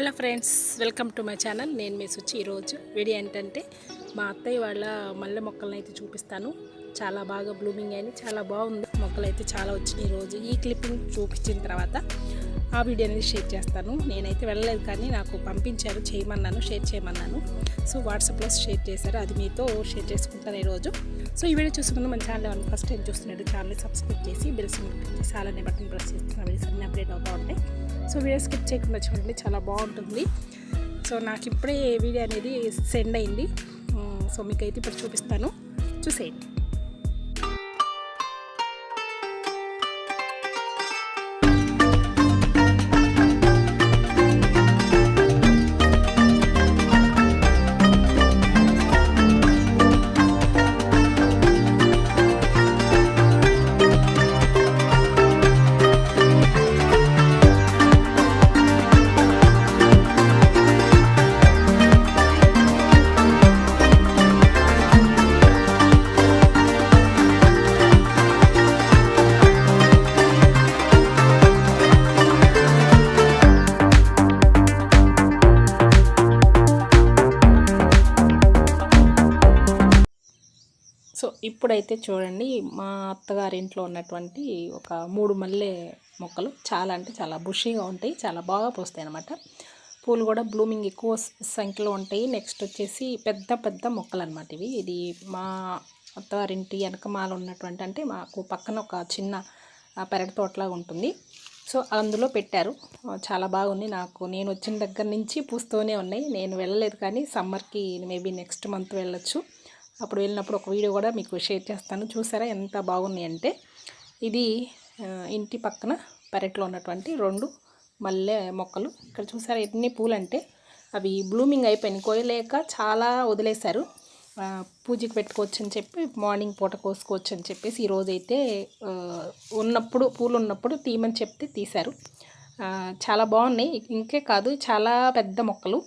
Hello friends welcome to my channel. నేను మీ సుచి ఈరోజు. వీడియో ఏంటంటే మా అత్తయ్య వాళ్ళ మల్లె మొక్కలను అయితే చూపిస్తాను. చాలా బాగా బ్లూమింగ్ అయినాయి చాలా బాగుంది. మొక్కలు అయితే చాలా వచ్చినాయి ఈరోజు ఈ క్లిప్పింగ్ చూపించిన తర్వాత ఆ వీడియో అనేది షేర్ చేస్తాను. నేనైతే వెళ్ళలేదు కానీ నాకు పంపించారు చేయమన్నాను షేర్ చేయమన్నాను. సో వాట్సాప్లో షేర్ చేశారు. అది మీతో షేర్ చేసుకుంటాను ఈరోజు సో ఈ వీడియో చూసుకుంటే మన ఛానల్ ఫస్ట్ టైం చూస్తున్నట్టు ఛానల్ సబ్స్క్రైబ్ చేసి బిల్స్ చేసి అలానే బటన్ ప్రెస్ చేస్తున్న వీడియోస్ అన్ని అప్డేట్ అవుతూ ఉంటాయి. సో వీడియో స్కిప్ చేయకుండా చూడండి చాలా బాగుంటుంది. సో నాకు ఇప్పుడే వీడియో అనేది సెండ్ అయింది. సో మీకు అయితే ఇప్పుడు చూపిస్తాను. చూసేయండి. ఇప్పుడైతే చూడండి మా అత్తగారి ఇంట్లో ఉన్నటువంటి ఒక మూడు మల్లె మొక్కలు చాలా అంటే చాలా బుషీగా ఉంటాయి చాలా బాగా పోస్తాయి అన్నమాట. పూలు కూడా బ్లూమింగ్ ఎక్కువ సంఖ్యలో ఉంటాయి. నెక్స్ట్ వచ్చేసి పెద్ద పెద్ద మొక్కలు అనమాట ఇవి. ఇది మా అత్తగారింటి వెనకమాల ఉన్నటువంటి అంటే మాకు పక్కన ఒక చిన్న పెరటి తోటలాగా ఉంటుంది. సో అందులో పెట్టారు. చాలా బాగుంది. నాకు నేను వచ్చిన దగ్గర నుంచి పూస్తూనే ఉన్నాయి. నేను వెళ్ళలేదు కానీ సమ్మర్కి మేబీ నెక్స్ట్ మంత్ వెళ్ళొచ్చు. అప్పుడు వెళ్ళినప్పుడు ఒక వీడియో కూడా మీకు షేర్ చేస్తాను. చూసారా ఎంత బాగున్నాయి అంటే ఇది ఇంటి పక్కన పెరట్లో ఉన్నటువంటి రెండు మల్లె మొక్కలు. ఇక్కడ చూసారా ఎన్ని పూలంటే అవి బ్లూమింగ్ అయిపోయినాయి. కోయలేక చాలా వదిలేశారు. పూజకి పెట్టుకోవచ్చు అని చెప్పి మార్నింగ్ పూట కోసుకోవచ్చు అని చెప్పేసి ఈరోజైతే ఉన్నప్పుడు పూలు ఉన్నప్పుడు తీయమని చెప్తే తీశారు. చాలా బాగున్నాయి. ఇంకే కాదు చాలా పెద్ద మొక్కలు.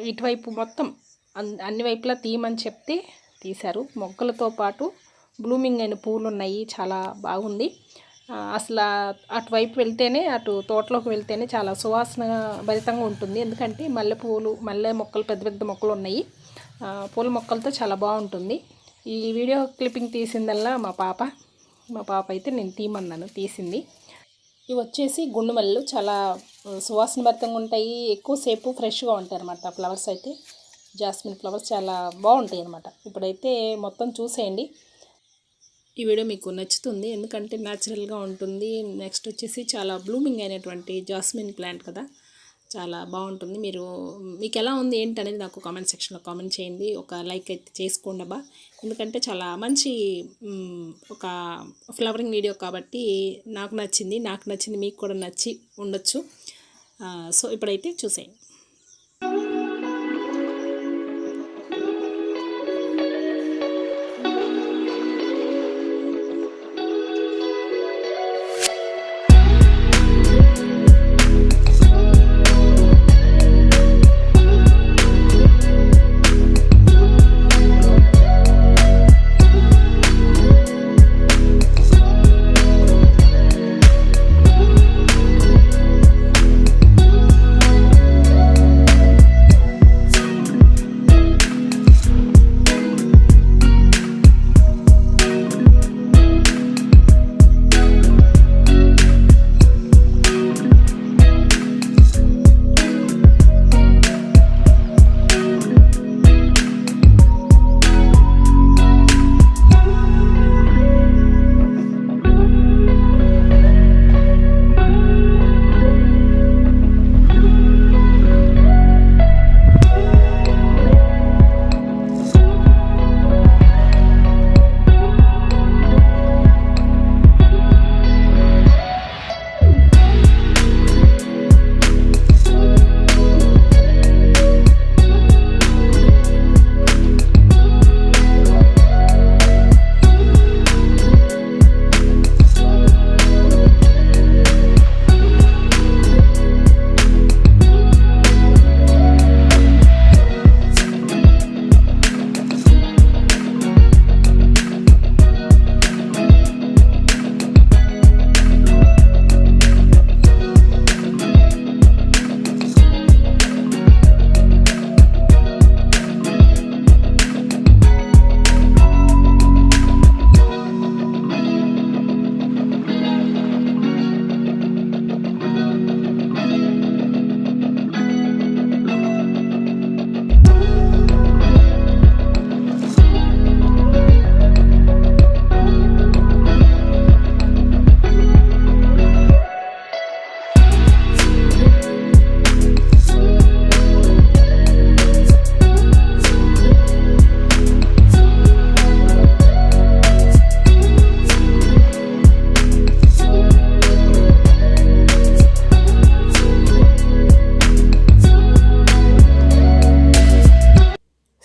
ఇటువైపు మొత్తం అన్- అన్ని వైపులా తీయమని చెప్తే తీశారు. మొక్కలతో పాటు బ్లూమింగ్ అయిన పూలు ఉన్నాయి చాలా బాగుంది. అసలు అటువైపు వెళ్తేనే అటు తోటలోకి వెళ్తేనే చాలా సువాసన భరితంగా ఉంటుంది. ఎందుకంటే మల్లె పువ్వులు మల్లె మొక్కలు పెద్ద పెద్ద మొక్కలు ఉన్నాయి పూల మొక్కలతో చాలా బాగుంటుంది. ఈ వీడియో క్లిప్పింగ్ తీసిందల్లా మా పాప. మా పాప అయితే నేను తీయమన్నాను తీసింది. ఇవి వచ్చేసి గుండు మల్లెలు చాలా సువాసన భరితంగా ఉంటాయి. ఎక్కువసేపు ఫ్రెష్గా ఉంటాయి అన్నమాట ఫ్లవర్స్ అయితే జాస్మిన్ ఫ్లవర్స్ చాలా బాగుంటాయి అనమాట ఇప్పుడైతే మొత్తం చూసేయండి. ఈ వీడియో మీకు నచ్చుతుంది. ఎందుకంటే న్యాచురల్గా ఉంటుంది. నెక్స్ట్ వచ్చేసి చాలా బ్లూమింగ్ అయినటువంటి జాస్మిన్ ప్లాంట్ కదా. చాలా బాగుంటుంది. మీరు మీకు ఎలా ఉంది ఏంటి అనేది నాకు కామెంట్ సెక్షన్లో కామెంట్ చేయండి. ఒక లైక్ అయితే చేసుకోండి ఎందుకంటే చాలా మంచి ఒక ఫ్లవరింగ్ వీడియో కాబట్టి నాకు నచ్చింది. నాకు నచ్చింది మీకు కూడా నచ్చి ఉండొచ్చు. సో ఇప్పుడైతే చూసేయండి.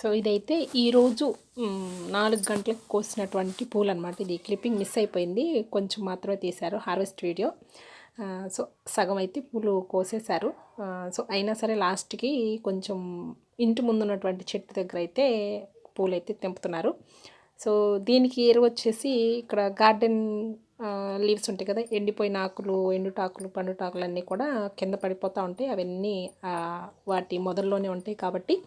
సో ఇదైతే ఈరోజు నాలుగు గంటలకు కోసినటువంటి పూలు అనమాట ఇది. క్లిప్పింగ్ మిస్ అయిపోయింది. కొంచెం మాత్రమే తీశారు హార్వెస్ట్ వీడియో. సో సగం అయితే పూలు కోసేశారు. సో అయినా సరే లాస్ట్కి కొంచెం ఇంటి ముందు ఉన్నటువంటి చెట్టు దగ్గర అయితే పూలు అయితే తెంపుతున్నారు. సో దీనికి ఎరువు వచ్చేసి ఇక్కడ గార్డెన్ లీవ్స్ ఉంటాయి కదా ఎండిపోయిన ఆకులు ఎండుటాకులు పండుటాకులు అన్నీ కూడా కింద పడిపోతూ ఉంటాయి. అవన్నీ వాటి మొదల్లోనే ఉంటాయి కాబట్టి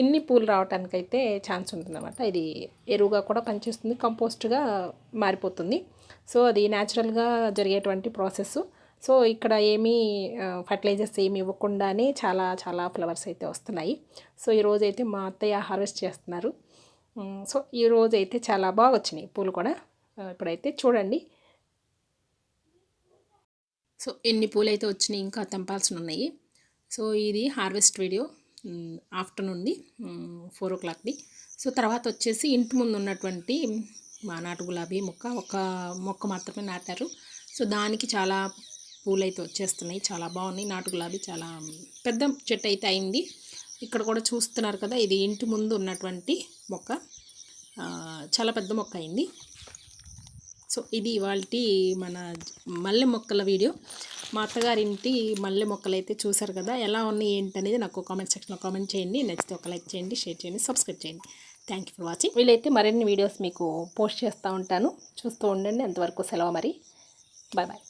ఇన్ని పూలు రావడానికైతే ఛాన్స్ ఉంటుందన్నమాట. ఇది ఎరువుగా కూడా పనిచేస్తుంది కంపోస్ట్గా మారిపోతుంది. సో అది న్యాచురల్గా జరిగేటువంటి ప్రాసెస్ సో ఇక్కడ ఏమీ ఫర్టిలైజర్స్ ఏమి ఇవ్వకుండానే చాలా చాలా ఫ్లవర్స్ అయితే వస్తున్నాయి. సో ఈరోజు అయితే మా అత్తయ్య హార్వెస్ట్ చేస్తున్నారు. సో ఈ అయితే చాలా బాగా వచ్చినాయి పూలు కూడా. ఇప్పుడైతే చూడండి. సో ఎన్ని పూలు అయితే వచ్చినాయి ఇంకా తెంపాల్సిన ఉన్నాయి సో ఇది హార్వెస్ట్ వీడియో. ఆఫ్టర్నూన్ది ఫోర్ ఓ క్లాక్ది సో తర్వాత వచ్చేసి ఇంటి ముందు ఉన్నటువంటి మా నాటు గులాబీ మొక్క ఒక మొక్క మాత్రమే నాటారు. సో దానికి చాలా పూలు అయితే వచ్చేస్తున్నాయి. చాలా బాగున్నాయి. నాటు గులాబీ చాలా పెద్ద చెట్టు అయితే అయింది. ఇక్కడ కూడా చూస్తున్నారు కదా ఇది ఇంటి ముందు ఉన్నటువంటి మొక్క. చాలా పెద్ద మొక్క అయింది. సో ఇది ఇవాళ మన మల్లె మొక్కల వీడియో. మా అత్తగారింటి మల్లె మొక్కలు అయితే చూసారు కదా ఎలా ఉన్నాయి ఏంటి అనేది నాకు కామెంట్ సెక్షన్లో కామెంట్ చేయండి. నచ్చితే ఒక లైక్ చేయండి షేర్ చేయండి సబ్స్క్రైబ్ చేయండి. థ్యాంక్ యూ ఫర్ వాచింగ్ వీలైతే మరిన్ని వీడియోస్ మీకు పోస్ట్ చేస్తూ ఉంటాను. చూస్తూ ఉండండి. అంతవరకు సెలవు మరి. Bye bye